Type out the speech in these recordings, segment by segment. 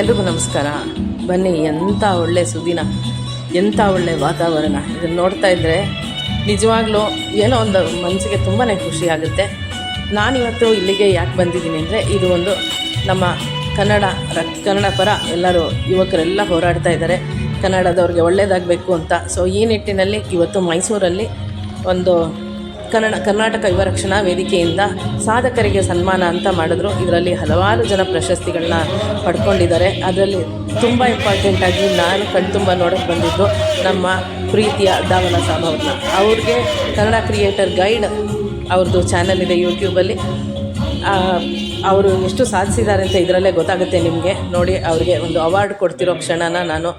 ಎಲ್ರಿಗೂ ನಮಸ್ಕಾರ. ಬನ್ನಿ ಎಂಥ ಒಳ್ಳೆ ಸುದಿನ ಎಂಥ ಒಳ್ಳೆ ವಾತಾವರಣ. ಇದನ್ನು ನೋಡ್ತಾ ಇದ್ದರೆ ನಿಜವಾಗ್ಲೂ ಏನೋ ಒಂದು ಮನಸ್ಸಿಗೆ ತುಂಬಾ ಖುಷಿ ಆಗುತ್ತೆ. ನಾನಿವತ್ತು ಇಲ್ಲಿಗೆ ಯಾಕೆ ಬಂದಿದ್ದೀನಿ ಅಂದರೆ, ಇದು ಒಂದು ನಮ್ಮ ಕನ್ನಡ ರ ಕನ್ನಡ ಪರ ಎಲ್ಲರೂ ಯುವಕರೆಲ್ಲ ಹೋರಾಡ್ತಾ ಇದ್ದಾರೆ. ಕನ್ನಡದವ್ರಿಗೆ ಒಳ್ಳೆಯದಾಗಬೇಕು ಅಂತ. ಸೊ ಈ ನಿಟ್ಟಿನಲ್ಲಿ ಇವತ್ತು ಮೈಸೂರಲ್ಲಿ ಒಂದು ಕನ್ನಡ ಕರ್ನಾಟಕ ಯುವ ರಕ್ಷಣಾ ವೇದಿಕೆಯಿಂದ ಸಾಧಕರಿಗೆ ಸನ್ಮಾನ ಅಂತ ಮಾಡಿದ್ರು. ಇದರಲ್ಲಿ ಹಲವಾರು ಜನ ಪ್ರಶಸ್ತಿಗಳನ್ನ ಪಡ್ಕೊಂಡಿದ್ದಾರೆ. ಅದರಲ್ಲಿ ತುಂಬ ಇಂಪಾರ್ಟೆಂಟಾಗಿ ನಾನು ಕಣ್ತುಂಬ ನೋಡೋಕ್ಕೆ ಬಂದಿದ್ದು ನಮ್ಮ ಪ್ರೀತಿಯ ದಾವನ ಸಾಬ್ ಅವ್ರಿಗೆ ಕನ್ನಡ ಕ್ರಿಯೇಟರ್ ಗೈಡ್ ಅವ್ರದ್ದು ಚಾನಲ್ ಇದೆ ಯೂಟ್ಯೂಬಲ್ಲಿ ಅವರು ಎಷ್ಟು ಸಾಧಿಸಿದ್ದಾರೆ ಅಂತ ಇದರಲ್ಲೇ ಗೊತ್ತಾಗುತ್ತೆ ನಿಮಗೆ. ನೋಡಿ, ಅವ್ರಿಗೆ ಒಂದು ಅವಾರ್ಡ್ ಕೊಡ್ತಿರೋ ಕ್ಷಣನ ನಾನು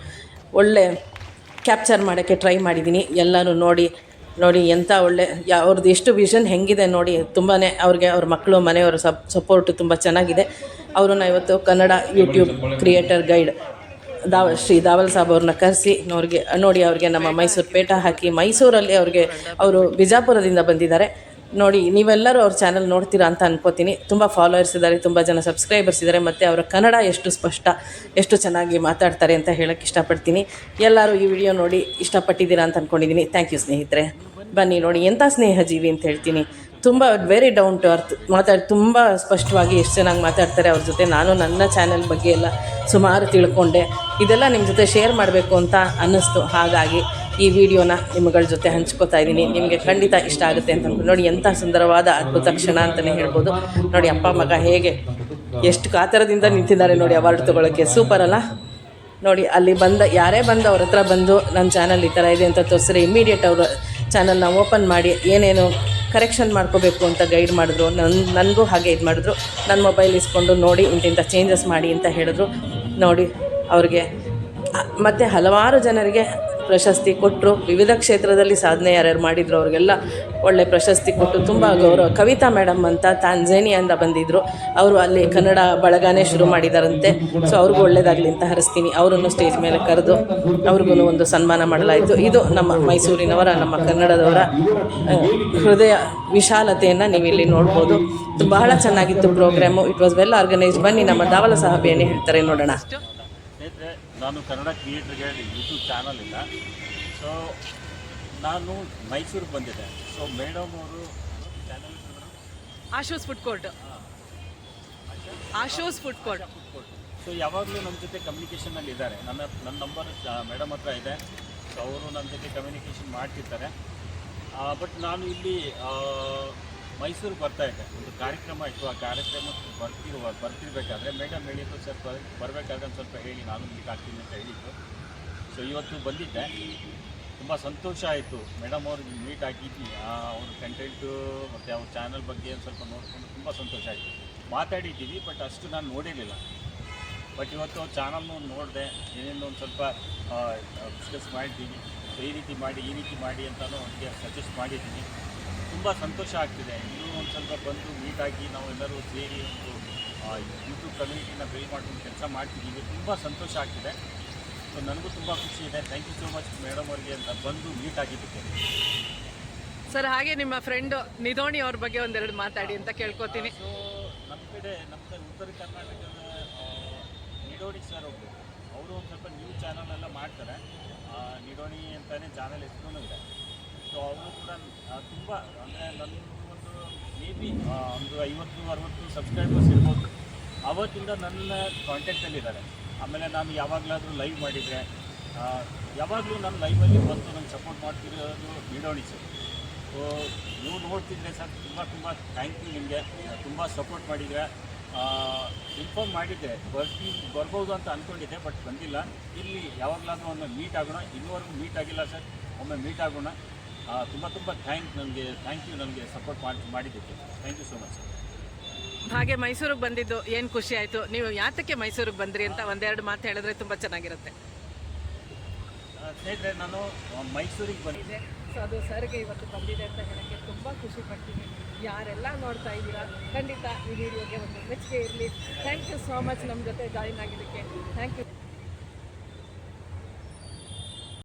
ಒಳ್ಳೆ ಕ್ಯಾಪ್ಚರ್ ಮಾಡೋಕ್ಕೆ ಟ್ರೈ ಮಾಡಿದ್ದೀನಿ. ಎಲ್ಲರೂ ನೋಡಿ ನೋಡಿ ಎಂಥ ಒಳ್ಳೆ ಅವ್ರದ್ದು ಎಷ್ಟು ವಿಷನ್ ಹೆಂಗಿದೆ ನೋಡಿ ತುಂಬಾ ಅವ್ರಿಗೆ ಅವ್ರ ಮಕ್ಕಳು ಮನೆಯವರ ಸಪ್ ಸಪೋರ್ಟು ತುಂಬ ಚೆನ್ನಾಗಿದೆ. ಅವ್ರನ್ನ ಇವತ್ತು ಕನ್ನಡ ಯೂಟ್ಯೂಬ್ ಕ್ರಿಯೇಟರ್ ಗೈಡ್ ದಾವ, ಶ್ರೀ ದಾವಲ್ ಸಾಬ್ ಅವ್ರನ್ನ ಕರೆಸಿ, ಅವ್ರಿಗೆ, ನೋಡಿ ಅವ್ರಿಗೆ ನಮ್ಮ ಮೈಸೂರು ಪೇಟ ಹಾಕಿ ಮೈಸೂರಲ್ಲಿ ಅವ್ರಿಗೆ ಅವರು ಬಿಜಾಪುರದಿಂದ ಬಂದಿದ್ದಾರೆ. ನೋಡಿ, ನೀವೆಲ್ಲರೂ ಅವ್ರ ಚಾನಲ್ ನೋಡ್ತೀರಾ ಅಂತ ಅನ್ಕೋತೀನಿ. ತುಂಬ ಫಾಲೋವರ್ಸ್ ಇದ್ದಾರೆ, ತುಂಬ ಜನ ಸಬ್ಸ್ಕ್ರೈಬರ್ಸ್ ಇದ್ದಾರೆ, ಮತ್ತು ಅವರ ಕನ್ನಡ ಎಷ್ಟು ಸ್ಪಷ್ಟ, ಎಷ್ಟು ಚೆನ್ನಾಗಿ ಮಾತಾಡ್ತಾರೆ ಅಂತ ಹೇಳೋಕ್ಕೆ ಇಷ್ಟಪಡ್ತೀನಿ. ಎಲ್ಲರೂ ಈ ವಿಡಿಯೋ ನೋಡಿ ಇಷ್ಟಪಟ್ಟಿದ್ದೀರಾ ಅಂತ ಅಂದ್ಕೊಂಡಿದ್ದೀನಿ ಥ್ಯಾಂಕ್ ಯು ಸ್ನೇಹಿತರೆ. ಬನ್ನಿ ನೋಡಿ ಎಂಥ ಸ್ನೇಹ ಜೀವಿ ಅಂತ ಹೇಳ್ತೀನಿ. ತುಂಬ ವೆರಿ ಡೌನ್ ಟು ಅರ್ತ್ ಮಾತಾಡಿ, ತುಂಬ ಸ್ಪಷ್ಟವಾಗಿ ಎಷ್ಟು ಚೆನ್ನಾಗಿ ಮಾತಾಡ್ತಾರೆ ಅವ್ರ ಜೊತೆ. ನಾನು ನನ್ನ ಚಾನೆಲ್ ಬಗ್ಗೆ ಎಲ್ಲ ಸುಮಾರು ತಿಳ್ಕೊಂಡೆ. ಇದೆಲ್ಲ ನಿಮ್ಮ ಜೊತೆ ಶೇರ್ ಮಾಡಬೇಕು ಅಂತ ಅನ್ನಿಸ್ತು. ಹಾಗಾಗಿ ಈ ವಿಡಿಯೋನ ನಿಮ್ಮಗಳ ಜೊತೆ ಹಂಚ್ಕೋತಾ ಇದ್ದೀನಿ. ನಿಮಗೆ ಖಂಡಿತ ಇಷ್ಟ ಆಗುತ್ತೆ ಅಂತ ನೋಡಿ ಎಂಥ ಸುಂದರವಾದ ಅದ್ಭುತ ಕ್ಷಣ ಅಂತಲೇ ಹೇಳ್ಬೋದು. ನೋಡಿ, ಅಪ್ಪ, ಮಗ ಹೇಗೆ ಎಷ್ಟು ಕಾತರದಿಂದ ನಿಂತಿದ್ದಾರೆ ನೋಡಿ ಅವಾರ್ಡ್ ತೊಗೊಳಕ್ಕೆ. ಸೂಪರ್ ಅಲ್ಲ? ನೋಡಿ, ಅಲ್ಲಿ ಬಂದ, ಯಾರೇ ಬಂದು ಅವ್ರ ಹತ್ರ ಬಂದು ನನ್ನ ಚಾನಲ್ ಈ ಥರ ಇದೆ ಅಂತ ತೋರಿಸಿದ್ರೆ ಇಮ್ಮಿಡಿಯೇಟ್ ಅವರು ಚಾನಲ್ನ ಓಪನ್ ಮಾಡಿ ಏನೇನು ಕರೆಕ್ಷನ್ ಮಾಡ್ಕೋಬೇಕು ಅಂತ ಗೈಡ್ ಮಾಡಿದ್ರು. ನನ್ನ ನನಗೂ ಹಾಗೆ ಇದು ಮಾಡಿದ್ರು. ನನ್ನ ಮೊಬೈಲ್ ಇಸ್ಕೊಂಡು ನೋಡಿ ಇಂತಿಂಥ ಚೇಂಜಸ್ ಮಾಡಿ ಅಂತ ಹೇಳಿದ್ರು. ನೋಡಿ, ಅವ್ರಿಗೆ ಮತ್ತು ಹಲವಾರು ಜನರಿಗೆ ಪ್ರಶಸ್ತಿ ಕೊಟ್ಟರು. ವಿವಿಧ ಕ್ಷೇತ್ರದಲ್ಲಿ ಸಾಧನೆ ಯಾರ್ಯಾರು ಮಾಡಿದ್ರು, ಅವ್ರಿಗೆಲ್ಲ ಒಳ್ಳೆ ಪ್ರಶಸ್ತಿ ಕೊಟ್ಟು ತುಂಬ ಗೌರವ. ಕವಿತಾ ಮೇಡಮ್ ಅಂತ ತಾಂಜೇನಿಯಿಂದ ಬಂದಿದ್ದರು ಅವರು ಅಲ್ಲಿ ಕನ್ನಡ ಬಳಗಾನೇ ಶುರು ಮಾಡಿದಾರಂತೆ. ಸೊ ಅವ್ರಿಗೂ ಒಳ್ಳೇದಾಗಲಿ ಅಂತ ಹರಿಸ್ತೀನಿ. ಅವರನ್ನು ಸ್ಟೇಜ್ ಮೇಲೆ ಕರೆದು ಅವ್ರಿಗೂ ಒಂದು ಸನ್ಮಾನ ಮಾಡಲಾಯಿತು. ಇದು ನಮ್ಮ ಮೈಸೂರಿನವರ, ನಮ್ಮ ಕನ್ನಡದವರ ಹೃದಯ ವಿಶಾಲತೆಯನ್ನು ನೀವು ಇಲ್ಲಿ ನೋಡ್ಬೋದು. ಬಹಳ ಚೆನ್ನಾಗಿತ್ತು programme it was well organised ಬನ್ನಿ, ನಮ್ಮ ದಾವಲ ಸಾಹಬಿಯನ್ನೇ ಹೇಳ್ತಾರೆ, ನೋಡೋಣ. ನಾನು ಕನ್ನಡ ಕ್ರಿಯೇಟರ್ಗೆ ಯೂಟ್ಯೂಬ್ ಚಾನಲ್ ಇಲ್ಲ. ಸೊ ನಾನು ಮೈಸೂರಿಗೆ ಬಂದಿದ್ದೆ. ಸೊ ಮೇಡಮ್ ಅವರು ಚಾನಲ್ ಆಶೋಸ್ ಫುಡ್ ಕೋರ್ಟ್ ಆಶೋಸ್ ಫುಡ್ ಕೋರ್ಟ್ ಸೊ ಯಾವಾಗಲೂ ನಮ್ಮ ಜೊತೆ ಕಮ್ಯುನಿಕೇಷನಲ್ಲಿ ಇದ್ದಾರೆ. ನನ್ನ ನನ್ನ ನಂಬರ್ ಮೇಡಮ್ ಹತ್ರ ಇದೆ. ಸೊ ಅವರು ನನ್ನ ಜೊತೆ ಕಮ್ಯುನಿಕೇಷನ್ ಮಾಡ್ತಿರ್ತಾರೆ. ಬಟ್ ನಾನು ಇಲ್ಲಿ ಆ, ಮೈಸೂರಿಗೆ ಬರ್ತಾ ಇದ್ದೆ ಒಂದು ಕಾರ್ಯಕ್ರಮ ಇತ್ತು. ಆ ಕಾರ್ಯಕ್ರಮಕ್ಕೆ ಬರ್ತಿರುವ ಬರ್ತಿರ್ಬೇಕಾದ್ರೆ ಮೇಡಮ್ ಹೇಳಿದ್ದು ಸರ್ ಬರ್ ಬರಬೇಕಾದ್ರೆ ಒಂದು ಸ್ವಲ್ಪ ಹೇಳಿ. ನಾನು ಮೀಟ್ ಆಗ್ತೀನಿ ಅಂತ ಹೇಳಿದ್ದು ಸೊ ಇವತ್ತು ಬಂದಿದ್ದೆ. ತುಂಬ ಸಂತೋಷ ಆಯಿತು. ಮೇಡಮ್ ಅವ್ರಿಗೆ ಮೀಟ್ ಆಗಿದ್ದು ಅವ್ರ ಕಂಟೆಂಟು ಮತ್ತು ಅವ್ರ ಚಾನಲ್ ಬಗ್ಗೆ ಒಂದು ಸ್ವಲ್ಪ ನೋಡಿಕೊಂಡು ತುಂಬ ಸಂತೋಷ ಆಯಿತು. ಮಾತಾಡಿದ್ದೀವಿ ಬಟ್ ಅಷ್ಟು ನಾನು ನೋಡಿರಲಿಲ್ಲ. ಬಟ್ ಇವತ್ತು ಅವ್ರ ಚಾನಲ್ನು ನೋಡಿದೆ. ಏನೇನು ಒಂದು ಸ್ವಲ್ಪ ಡಿಸ್ಕಸ್ ಮಾಡಿದ್ದೀನಿ ಸೊ ಈ ರೀತಿ ಮಾಡಿ ಈ ರೀತಿ ಮಾಡಿ ಅಂತಲೂ ಅವ್ರಿಗೆ ಸಜೆಸ್ಟ್ ಮಾಡಿದ್ದೀನಿ. ತುಂಬ ಸಂತೋಷ ಆಗ್ತಿದೆ. ಇನ್ನೂ ಒಂದು ಸ್ವಲ್ಪ ಬಂದು ಮೀಟ್ ಆಗಿ ನಾವೆಲ್ಲರೂ ಸೇರಿ ಒಂದು ಯೂಟ್ಯೂಬ್ ಕಮ್ಯುನಿಟಿನ ಬಿಲ್ಡ್ ಮಾಡ್ಕೊಂಡು ಕೆಲಸ ಮಾಡ್ತಿದ್ದೀವಿ. ತುಂಬ ಸಂತೋಷ ಆಗ್ತಿದೆ. ಸೊ ನನಗೂ ತುಂಬ ಖುಷಿ ಇದೆ. Thank you so much madam ಅವರಿಗೆ ಅಂತ ಬಂದು ಮೀಟ್ ಆಗಿದ್ದಕ್ಕೆ ಸರ್ ಹಾಗೆ ನಿಮ್ಮ ಫ್ರೆಂಡು ನಿಧೋಣಿ ಅವ್ರ ಬಗ್ಗೆ ಒಂದೆರಡು ಮಾತಾಡಿ ಅಂತ ಕೇಳ್ಕೊತೀನಿ. ಸೊ ನಮ್ಮ ಕಡೆ ನಮ್ಮ ಕಡೆ ಉತ್ತರ ಕರ್ನಾಟಕದ ನಿಡೋಣಿ ಸರ್ ಒಬ್ಬರು ಅವರು ಒಂದು ಸ್ವಲ್ಪ ನ್ಯೂಸ್ ಚಾನಲ್ ಎಲ್ಲ ಮಾಡ್ತಾರೆ. ನಿಡೋಣಿ ಅಂತಲೇ ಚಾನಲ್ ಹೆಸರು ಇದೆ. ಸೊ ಅವರು ಕೂಡ ತುಂಬ, ಅಂದರೆ ನನ್ನ ಒಂದು ಮೇ ಬಿ ಒಂದು ಐವತ್ತು, ಅರವತ್ತು ಸಬ್ಸ್ಕ್ರೈಬರ್ಸ್ ಇರ್ಬೋದು. ಅವತ್ತಿಂದ ನನ್ನ ಕಾಂಟ್ಯಾಕ್ಟಲ್ಲಿದ್ದಾರೆ ಆಮೇಲೆ ನಾನು ಯಾವಾಗಲಾದರೂ ಲೈವ್ ಮಾಡಿದರೆ ಯಾವಾಗಲೂ ನನ್ನ ಲೈವಲ್ಲಿ ಬಂದು ನನಗೆ ಸಪೋರ್ಟ್ ಮಾಡ್ತಿರೋದು ಬೀಡೋಣಿ ಸರ್. ಸೊ ನೀವು ನೋಡ್ತಿದ್ರೆ ಸರ್, ತುಂಬ ತುಂಬ ಥ್ಯಾಂಕ್ ಯು ನಿಮಗೆ. ತುಂಬ ಸಪೋರ್ಟ್ ಮಾಡಿದರೆ ಇನ್ಫಾರ್ಮ್ ಮಾಡಿದ್ದೆ ಬರ್ತಿ, ಬರ್ಬೋದು ಅಂತ ಅಂದ್ಕೊಂಡಿದ್ದೆ ಬಟ್ ಬಂದಿಲ್ಲ. ಇಲ್ಲಿ ಯಾವಾಗಲಾದರೂ ಒಮ್ಮೆ ಮೀಟ್ ಆಗೋಣ. ಇನ್ನೂವರೆಗೂ ಮೀಟ್ ಆಗಿಲ್ಲ ಸರ್. ಒಮ್ಮೆ ಮೀಟ್ ಆಗೋಣ. ತುಂಬ ತುಂಬ ಥ್ಯಾಂಕ್ ನನಗೆ ಥ್ಯಾಂಕ್ ಯು ನನಗೆ ಸಪೋರ್ಟ್ ಮಾಡಿ ಮಾಡಿದ್ದಕ್ಕೆ. ಥ್ಯಾಂಕ್ ಯು ಸೋ ಮಚ್ ಹಾಗೆ ಮೈಸೂರಿಗೆ ಬಂದಿದ್ದು ಏನು ಖುಷಿ ಆಯಿತು? ನೀವು ಯಾತಕ್ಕೆ ಮೈಸೂರಿಗೆ ಬಂದ್ರಿ ಅಂತ ಒಂದೆರಡು ಮಾತು ಹೇಳಿದ್ರೆ ತುಂಬ ಚೆನ್ನಾಗಿರುತ್ತೆ. ಸ್ನೇಹಿತರೆ ನಾನು ಮೈಸೂರಿಗೆ ಬಂದಿದ್ದೆ ಸೊ ಅದು ಸರ್ಗೆ ಇವತ್ತು ಬಂದಿದೆ ಅಂತ ಹೇಳೋಕ್ಕೆ ತುಂಬ ಖುಷಿ ಪಡ್ತೀನಿ. ಯಾರೆಲ್ಲ ನೋಡ್ತಾ ಇದ್ದೀರಾ ಖಂಡಿತ ಈ ವಿಡಿಯೋಗೆ ಒಂದು ಮೆಚ್ಚುಗೆ ಇರಲಿ. ಥ್ಯಾಂಕ್ ಯು ಸೋ ಮಚ್ ನಮ್ಮ ಜೊತೆ ಜಾಯಿನ್ ಆಗಿದ್ದಕ್ಕೆ. Thank you